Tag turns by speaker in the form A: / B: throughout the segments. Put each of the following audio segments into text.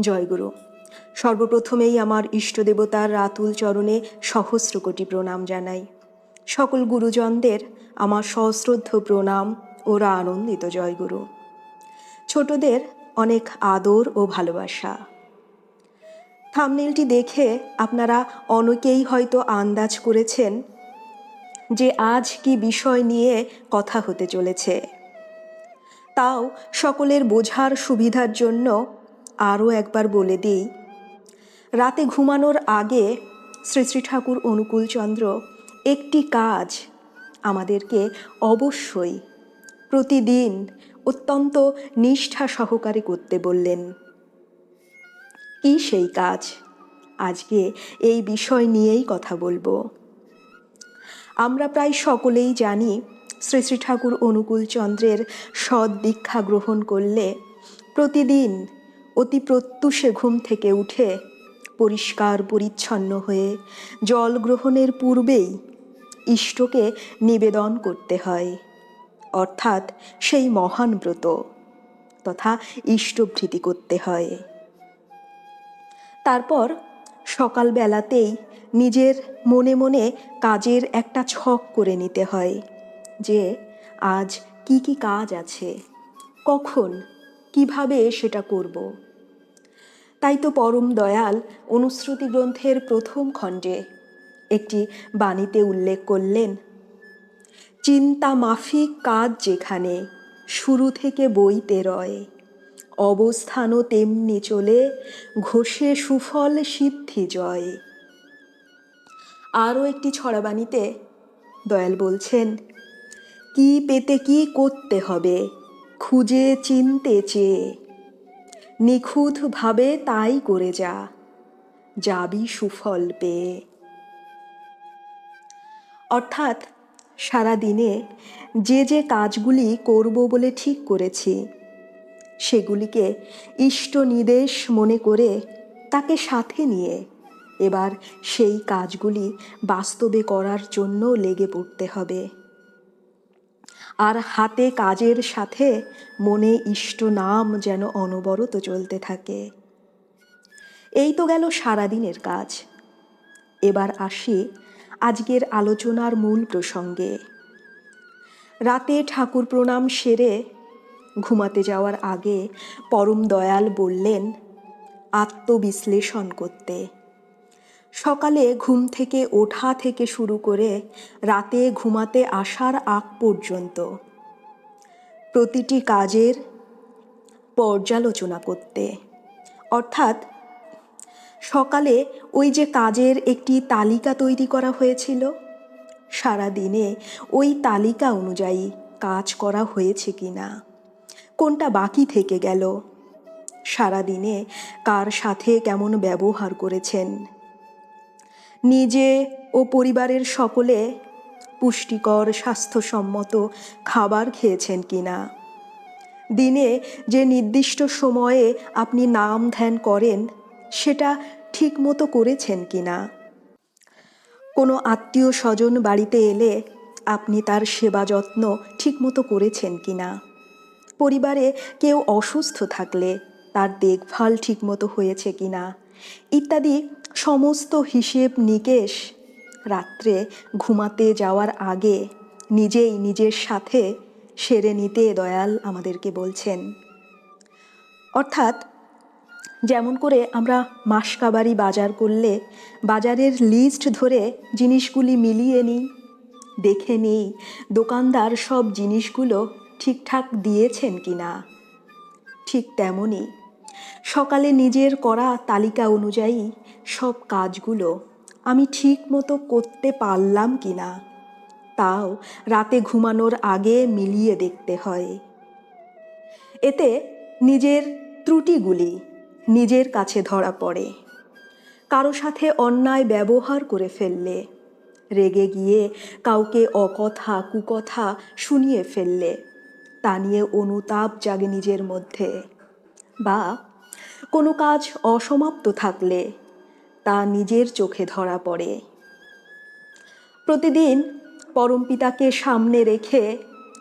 A: জয়গুরু। সর্বপ্রথমেই আমার ইষ্টদেবতার রাতুল চরণে সহস্র কোটি প্রণাম জানাই। সকল গুরুজনদের আমার সশ্রদ্ধ প্রণাম ওরা আনন্দিত জয়গুরু। ছোটদের অনেক আদর ও ভালোবাসা। থামনেলটি দেখে আপনারা অনেকেই হয়তো আন্দাজ করেছেন যে আজ কি বিষয় নিয়ে কথা হতে চলেছে। তাও সকলের বোঝার সুবিধার জন্য আরও একবার বলে দিই, রাতে ঘুমানোর আগে শ্রী শ্রী ঠাকুর অনুকূলচন্দ্র একটি কাজ আমাদেরকে অবশ্যই প্রতিদিন অত্যন্ত নিষ্ঠা সহকারে করতে বললেন। কি সেই কাজ? আজকে এই বিষয় নিয়েই কথা বলব। আমরা প্রায় সকলেই জানি শ্রী শ্রী ঠাকুর অনুকূলচন্দ্রের সৎ দীক্ষা গ্রহণ করলে প্রতিদিন অতি প্রত্যুষে ঘুম থেকে উঠে পরিষ্কার পরিচ্ছন্ন হয়ে জল গ্রহণের পূর্বেই ইষ্টকে নিবেদন করতে হয়, অর্থাৎ সেই মহান ব্রত তথা ইষ্টভৃতি করতে হয়। তারপর সকালবেলাতেই নিজের মনে মনে কাজের একটা ছক করে নিতে হয় যে আজ কি কি কাজ আছে, কখন, কীভাবে সেটা করব। তাই তো পরম দয়াল অনুশ্রুতি গ্রন্থের প্রথম খণ্ডে একটি বাণীতে উল্লেখ করলেন, চিন্তা মাফিক কাজ যেখানে, শুরু থেকে বইতে রয়। অবস্থানও তেমনি চলে, ঘষে সুফল সিদ্ধি জয়। আরও একটি ছড়াবাণীতে দয়াল বলছেন, কি পেতে কি করতে হবে? খুঁজে চিনতে চেয়ে নিখুঁতভাবে তাই করে যা, যাবি সুফল পেয়ে। অর্থাৎ সারা দিনে যে যে কাজগুলি করব বলে ঠিক করেছি, সেগুলিকে ইষ্ট নির্দেশ মনে করে তাকে সাথে নিয়ে এবার সেই কাজগুলি বাস্তবে করার জন্য লেগে পড়তে হবে। আর হাতে কাজের সাথে মনে ইষ্ট নাম যেন অনবরত চলতে থাকে। এই তো গেল সারাদিনের কাজ। এবার আসি আজকের আলোচনার মূল প্রসঙ্গে। রাতে ঠাকুর প্রণাম সেরে ঘুমাতে যাওয়ার আগে পরম দয়াল বললেন, আত্মবিশ্লেষণ করতে। সকালে ঘুম থেকে ওঠা থেকে শুরু করে রাতে ঘুমাতে আসার আগ পর্যন্ত প্রতিটি কাজের পর্যালোচনা করতে। অর্থাৎ সকালে ওই যে কাজের একটি তালিকা তৈরি করা হয়েছিল সারা দিনে ওই তালিকা অনুযায়ী কাজ করা হয়েছে কি না কোনটা বাকি থেকে গেল সারা দিনে কার সাথে কেমন ব্যবহার করেছেন নিজে ও পরিবারের সকলে পুষ্টিকর, স্বাস্থ্যসম্মত খাবার খেয়েছেন কিনা? দিনে যে নির্দিষ্ট সময়ে আপনি নাম ধ্যান করেন, সেটা ঠিক মতো করেছেন কিনা? কোনো আত্মীয় স্বজন বাড়িতে এলে আপনি তার সেবা যত্ন ঠিকমতো করেছেন কিনা? পরিবারে কেউ অসুস্থ থাকলে তার দেখভাল ঠিকমতো হয়েছে কিনা? ইত্যাদি সমস্ত হিসেব নিকেশ। রাত্রে ঘুমাতে যাওয়ার আগে নিজেই নিজের সাথে সেরে নিতে দয়াল আমাদেরকে বলছেন। অর্থাৎ যেমন করে আমরা মাসকাবারি বাজার করলে বাজারের লিস্ট ধরে জিনিসগুলি মিলিয়ে নিই, দেখে নিই, দোকানদার সব জিনিসগুলো ঠিকঠাক দিয়েছেন কি না ঠিক তেমনই সকালে নিজের করা তালিকা অনুযায়ী সব কাজগুলো আমি ঠিক মতো করতে পারলাম কি না তাও রাতে ঘুমানোর আগে মিলিয়ে দেখতে হয়। এতে নিজের ত্রুটিগুলি নিজের কাছে ধরা পড়ে। কারও সাথে অন্যায় ব্যবহার করে ফেললে, রেগে গিয়ে কাউকে অকথা কুকথা শুনিয়ে ফেললে, তা নিয়ে অনুতাপ জাগে নিজের মধ্যে। বা কোনো কাজ অসমাপ্ত থাকলে তা নিজের চোখে ধরা পড়ে। প্রতিদিন পরমপিতাকে সামনে রেখে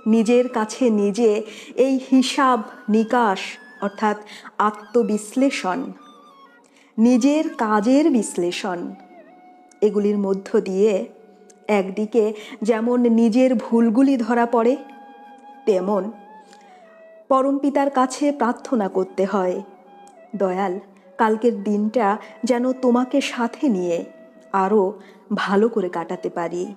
A: নিজের কাছে নিজে এই হিসাব নিকাশ, অর্থাৎ আত্মবিশ্লেষণ, নিজের কাজের বিশ্লেষণ, এগুলির মধ্য দিয়ে একদিকে যেমন নিজের ভুলগুলি ধরা পড়ে, তেমন পরমপিতার কাছে প্রার্থনা করতে হয়। দয়াল, কালকের দিনটা যেন তোমাকে সাথে নিয়ে আরও ভালো করে কাটাতে পারি।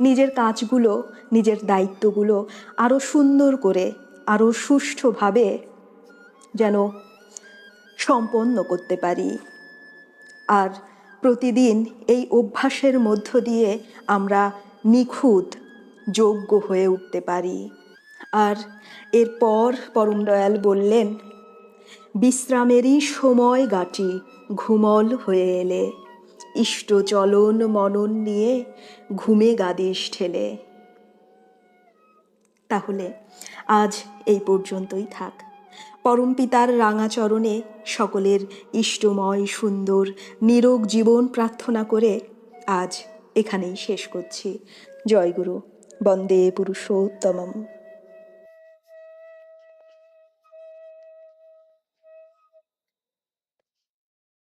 A: নিজের কাজগুলো, নিজের দায়িত্বগুলো আরও সুন্দর করে আরও সুষ্ঠুভাবে যেন সম্পন্ন করতে পারি। আর প্রতিদিন এই অভ্যাসের মধ্য দিয়ে আমরা নিখুঁত, যোগ্য হয়ে উঠতে পারি। আর এরপর পরম দয়াল বললেন বিশ্রামেরই সময় গাটি ঘুমল হয়ে এলে। ইষ্ট চলন মনন নিয়ে ঘুমে গাদিস ঠেলে। তাহলে আজ এই পর্যন্তই থাক। পরম পিতার রাঙাচরণে সকলের ইষ্টময়, সুন্দর, নিরোগ জীবন প্রার্থনা করে আজ এখানেই শেষ করছি। জয়গুরু, বন্দে পুরুষোত্তমম।